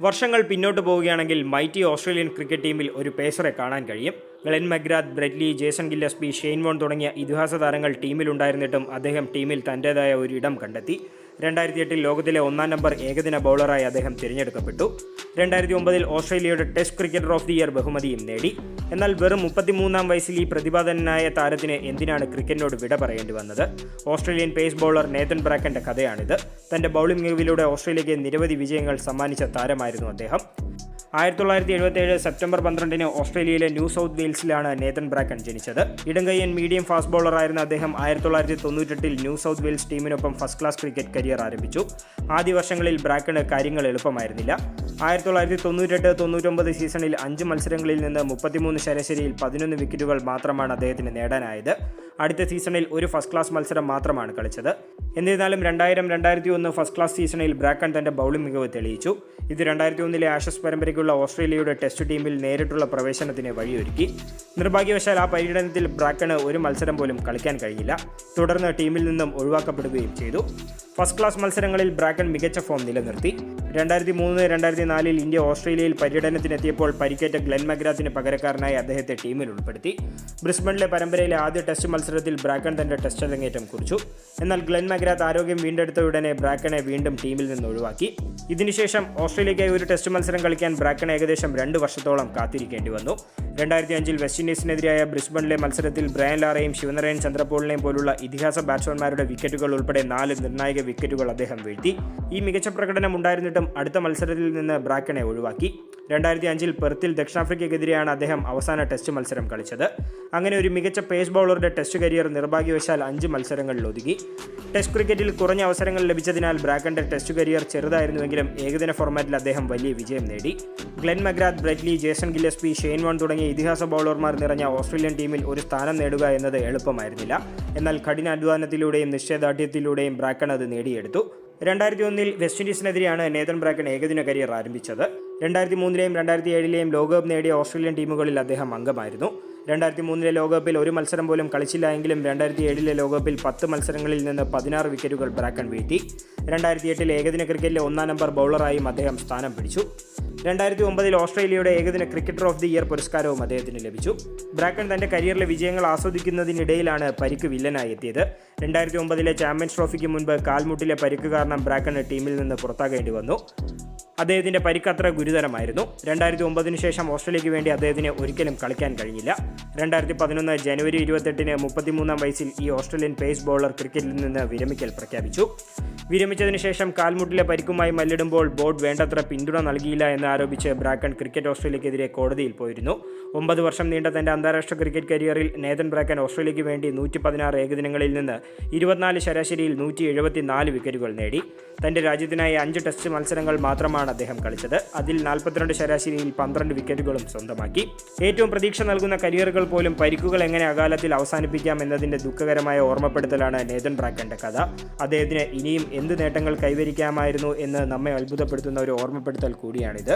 വർഷങ്ങൾ പിന്നോട്ട് പോവുകയാണെങ്കിൽ മൈറ്റി ഓസ്ട്രേലിയൻ ക്രിക്കറ്റ് ടീമിൽ ഒരു പേസറെ കാണാൻ കഴിയും. Glenn McGrath Bradley Jason Gillespie Shane Warne തുടങ്ങിയ ഇതിഹാസ താരങ്ങൾ ടീമിലുണ്ടായിരുന്നിട്ടും അദ്ദേഹം ടീമിൽ തന്റേതായ ഒരു ഇടം കണ്ടെത്തി. രണ്ടായിരത്തി എട്ടിൽ ലോകത്തിലെ ഒന്നാം നമ്പർ ഏകദിന ബൗളറായി അദ്ദേഹം തിരഞ്ഞെടുക്കപ്പെട്ടു. രണ്ടായിരത്തി ഒമ്പതിൽ ഓസ്ട്രേലിയയുടെ test cricketer of the year ബഹുമതിയും നേടി. എന്നാൽ വെറും മുപ്പത്തിമൂന്നാം വയസ്സിൽ ഈ പ്രതിഭാതനായ താരത്തിന് എന്തിനാണ് ക്രിക്കറ്റിനോട് വിട പറയേണ്ടി വന്നത്? ഓസ്ട്രേലിയൻ പേസ് ബൗളർ നേതൻ ബ്രാക്കന്റെ കഥയാണിത്. തന്റെ ബൗളിംഗ് മികവിലൂടെ ഓസ്ട്രേലിയയ്ക്ക് നിരവധി വിജയങ്ങൾ സമ്മാനിച്ച താരമായിരുന്നു അദ്ദേഹം. ആയിരത്തി തൊള്ളായിരത്തി എഴുപത്തേഴ് സെപ്റ്റംബർ പന്ത്രണ്ടിന് ഓസ്ട്രേലിയയിലെ ന്യൂ സൗത്ത് വെയിൽസിലാണ് നേതൻ ബ്രാക്കൺ ജനിച്ചത്. ഇടങ്കയ്യൻ മീഡിയം ഫാസ്റ്റ് ബോളറായിരുന്ന അദ്ദേഹം ആയിരത്തി തൊള്ളായിരത്തി തൊണ്ണൂറ്റെട്ടിൽ ന്യൂ സൗത്ത് വെയിൽസ് ടീമിനൊപ്പം ഫസ്റ്റ് ക്ലാസ് ക്രിക്കറ്റ് കരിയർ ആരംഭിച്ചു. ആദ്യ വർഷങ്ങളിൽ ബ്രാക്കണ് കാര്യങ്ങൾ എളുപ്പമായിരുന്നില്ല. ആയിരത്തി തൊള്ളായിരത്തി തൊണ്ണൂറ്റെട്ട് തൊണ്ണൂറ്റൊമ്പത് സീസണിൽ അഞ്ച് മത്സരങ്ങളിൽ നിന്ന് മുപ്പത്തിമൂന്ന് ശരാശരിയിൽ പതിനൊന്ന് വിക്കറ്റുകൾ മാത്രമാണ് അദ്ദേഹത്തിന് നേടാനായത്. അടുത്ത സീസണിൽ ഒരു ഫസ്റ്റ് ക്ലാസ് മത്സരം മാത്രമാണ് കളിച്ചത്. എന്നിരുന്നാലും രണ്ടായിരം രണ്ടായിരത്തി ഒന്ന് ഫസ്റ്റ് ക്ലാസ് സീസണിൽ ബ്രാക്കൺ തന്റെ ബൗളിംഗ് മികവ് തെളിയിച്ചു. ഇത് രണ്ടായിരത്തി ഒന്നിലെ ആഷസ് പരമ്പരയ്ക്കുള്ള ഓസ്ട്രേലിയയുടെ ടെസ്റ്റ് ടീമിൽ നേരിട്ടുള്ള പ്രവേശനത്തിന് വഴിയൊരുക്കി. നിർഭാഗ്യവശാൽ ആ പര്യടനത്തിൽ ബ്രാക്കണ് ഒരു മത്സരം പോലും കളിക്കാൻ കഴിയില്ല തുടർന്ന് ടീമിൽ നിന്നും ഒഴിവാക്കപ്പെടുകയും ചെയ്തു. ഫസ്റ്റ് ക്ലാസ് മത്സരങ്ങളിൽ ബ്രാക്കൺ മികച്ച ഫോം നിലനിർത്തി. രണ്ടായിരത്തി മൂന്ന് രണ്ടായിരത്തി നാലിൽ ഇന്ത്യ ഓസ്ട്രേലിയയിൽ പര്യടനത്തിനെത്തിയപ്പോൾ പരിക്കേറ്റ ഗ്ലെൻ മഗ്രാത്തിന് പകരക്കാരനായി അദ്ദേഹത്തെ ടീമിൽ ഉൾപ്പെടുത്തി. ബ്രിസ്ബണിലെ പരമ്പരയിലെ ആദ്യ ടെസ്റ്റ് മത്സരത്തിൽ ബ്രാക്കൺ തന്റെ ടെസ്റ്റ് അരങ്ങേറ്റം കുറിച്ചു. എന്നാൽ ഗ്ലെൻ മഗ്രാത്ത് ആരോഗ്യം വീണ്ടെടുത്ത ഉടനെ ബ്രാക്കണെ വീണ്ടും ടീമിൽ നിന്ന് ഒഴിവാക്കി. ഇതിനുശേഷം ഓസ്ട്രേലിയയ്ക്കായി ഒരു ടെസ്റ്റ് മത്സരം കളിക്കാൻ ബ്രാക്കൺ ഏകദേശം രണ്ട് വർഷത്തോളം കാത്തിരിക്കേണ്ടി വന്നു. രണ്ടായിരത്തി അഞ്ചിൽ വെസ്റ്റ് ഇൻഡീസിനെതിരായ ബ്രിസ്ബണിലെ മത്സരത്തിൽ ബ്രയൻ ലാറയും ശിവനരയൻ ചന്ദ്രപോളിനെയും പോലുള്ള ഇതിഹാസ ബാറ്റ്സ്മാൻമാരുടെ വിക്കറ്റുകൾ ഉൾപ്പെടെ നാല് നിർണായക വിക്കറ്റുകൾ അദ്ദേഹം വീഴ്ത്തി. ഈ മികച്ച പ്രകടനം ഉണ്ടായിരുന്നിട്ടും അടുത്ത മത്സരത്തിൽ നിന്ന് ബ്രാക്കണെ ഒഴിവാക്കി. രണ്ടായിരത്തി അഞ്ചിൽ പെർത്തിൽ ദക്ഷിണാഫ്രിക്കയ്ക്കെതിരെയാണ് അദ്ദേഹം അവസാന ടെസ്റ്റ് മത്സരം കളിച്ചത്. അങ്ങനെ ഒരു മികച്ച പേസ് ബൗളറുടെ ടെസ്റ്റ് കരിയർ നിർഭാഗ്യവശാൽ അഞ്ച് മത്സരങ്ങളിൽ ഒതുങ്ങി. ടെസ്റ്റ് ക്രിക്കറ്റിൽ കുറഞ്ഞ അവസരങ്ങൾ ലഭിച്ചതിനാൽ ബ്രാക്കന്റെ ടെസ്റ്റ് കരിയർ ചെറുതായിരുന്നുവെങ്കിലും ഏകദിന ഫോർമാറ്റിൽ അദ്ദേഹം വലിയ വിജയം നേടി. Glenn McGrath Brett Lee Jason Gillespie Shane Warne തുടങ്ങിയ ഇതിഹാസ ബൗളർമാർ നിറഞ്ഞ ഓസ്ട്രേലിയൻ ടീമിൽ ഒരു സ്ഥാനം നേടുക എന്നത് എളുപ്പമായിരുന്നില്ല. എന്നാൽ കഠിനാധ്വാനത്തിലൂടെയും നിശ്ചയദാർഢ്യത്തിലൂടെയും ബ്രാക്കൺ അത് നേടിയെടുത്തു. രണ്ടായിരത്തി ഒന്നിൽ വെസ്റ്റ് ഇൻഡീസിനെതിരെയാണ് നേതൻ ബ്രാക്കൺ ഏകദിന കരിയർ ആരംഭിച്ചത്. രണ്ടായിരത്തി മൂന്നിലെയും രണ്ടായിരത്തി ഏഴിലെയും ലോകകപ്പ് നേടിയ ഓസ്ട്രേലിയൻ ടീമുകളിൽ അദ്ദേഹം അംഗമായിരുന്നു. രണ്ടായിരത്തി മൂന്നിലെ ലോകകപ്പിൽ ഒരു മത്സരം പോലും കളിച്ചില്ല എങ്കിലും രണ്ടായിരത്തി ഏഴിലെ ലോകകപ്പിൽ പത്ത് മത്സരങ്ങളിൽ നിന്ന് പതിനാറ് വിക്കറ്റുകൾ ബ്രാക്കൺ വീഴ്ത്തി. രണ്ടായിരത്തി എട്ടിൽ ഏകദിന ക്രിക്കറ്റിലെ ഒന്നാം നമ്പർ ബൗളറായും അദ്ദേഹം സ്ഥാനം പിടിച്ചു. രണ്ടായിരത്തി ഒമ്പതിൽ ഓസ്ട്രേലിയയുടെ ഏകദിന ക്രിക്കറ്റർ ഓഫ് ദി ഇയർ പുരസ്കാരവും അദ്ദേഹത്തിന് ലഭിച്ചു. ബ്രാക്കൺ തന്റെ കരിയറിലെ വിജയങ്ങൾ ആസ്വദിക്കുന്നതിനിടയിലാണ് പരിക്ക് വില്ലനായി എത്തിയത്. രണ്ടായിരത്തി ഒമ്പതിലെ ചാമ്പ്യൻസ് ട്രോഫിക്ക് മുൻപ് കാൽമുട്ടിലെ പരിക്ക് കാരണം ബ്രാക്കൺ ടീമിൽ നിന്ന് പുറത്താകേണ്ടി വന്നു. അദ്ദേഹത്തിന്റെ പരിക്ക് അത്ര ഗുരുതരമായിരുന്നു. രണ്ടായിരത്തി ഒമ്പതിനു ശേഷം ഓസ്ട്രേലിയയ്ക്ക് വേണ്ടി അദ്ദേഹത്തിന് ഒരിക്കലും കളിക്കാൻ കഴിഞ്ഞില്ല. രണ്ടായിരത്തി പതിനൊന്ന് ജനുവരി ഇരുപത്തെട്ടിന് മുപ്പത്തിമൂന്നാം വയസ്സിൽ ഈ ഓസ്ട്രേലിയൻ പേസ് ബോളർ ക്രിക്കറ്റിൽ നിന്ന് വിരമിക്കൽ പ്രഖ്യാപിച്ചു. വിരമിച്ചതിന് ശേഷം കാൽമുട്ടിലെ പരിക്കുമായി മല്ലിടുമ്പോൾ ബോർഡ് വേണ്ടത്ര പിന്തുണ നൽകിയില്ല എന്ന് ആരോപിച്ച് ബ്രാക്കൺ ക്രിക്കറ്റ് ഓസ്ട്രേലിയക്കെതിരെ കോടതിയിൽ പോയിരുന്നു. ഒമ്പത് വർഷം നീണ്ട തന്റെ അന്താരാഷ്ട്ര ക്രിക്കറ്റ് കരിയറിൽ നേതൻ ബ്രാക്കൻ ഓസ്ട്രേലിയയ്ക്ക് വേണ്ടി നൂറ്റി പതിനാറ് ഏകദിനങ്ങളിൽ നിന്ന് ഇരുപത്തിനാല് ശരാശരിയിൽ നൂറ്റി എഴുപത്തിനാല് വിക്കറ്റുകൾ നേടി. തന്റെ രാജ്യത്തിനായി അഞ്ച് ടെസ്റ്റ് മത്സരങ്ങൾ മാത്രമാണ് അദ്ദേഹം കളിച്ചത്. അതിൽ നാൽപ്പത്തിരണ്ട് ശരാശരിയിൽ പന്ത്രണ്ട് വിക്കറ്റുകളും സ്വന്തമാക്കി. ഏറ്റവും പ്രതീക്ഷ നൽകുന്ന കരിയറുകൾ പോലും പരിക്കുകൾ എങ്ങനെ അകാലത്തിൽ അവസാനിപ്പിക്കാം എന്നതിന്റെ ദുഃഖകരമായ ഓർമ്മപ്പെടുത്തലാണ് നേതൻ റാക്കന്റെ കഥ. അദ്ദേഹത്തിന് ഇനിയും എന്ത് നേട്ടങ്ങൾ കൈവരിക്കാമായിരുന്നു എന്ന് നമ്മെ അത്ഭുതപ്പെടുത്തുന്ന ഒരു ഓർമ്മപ്പെടുത്തൽ കൂടിയാണിത്.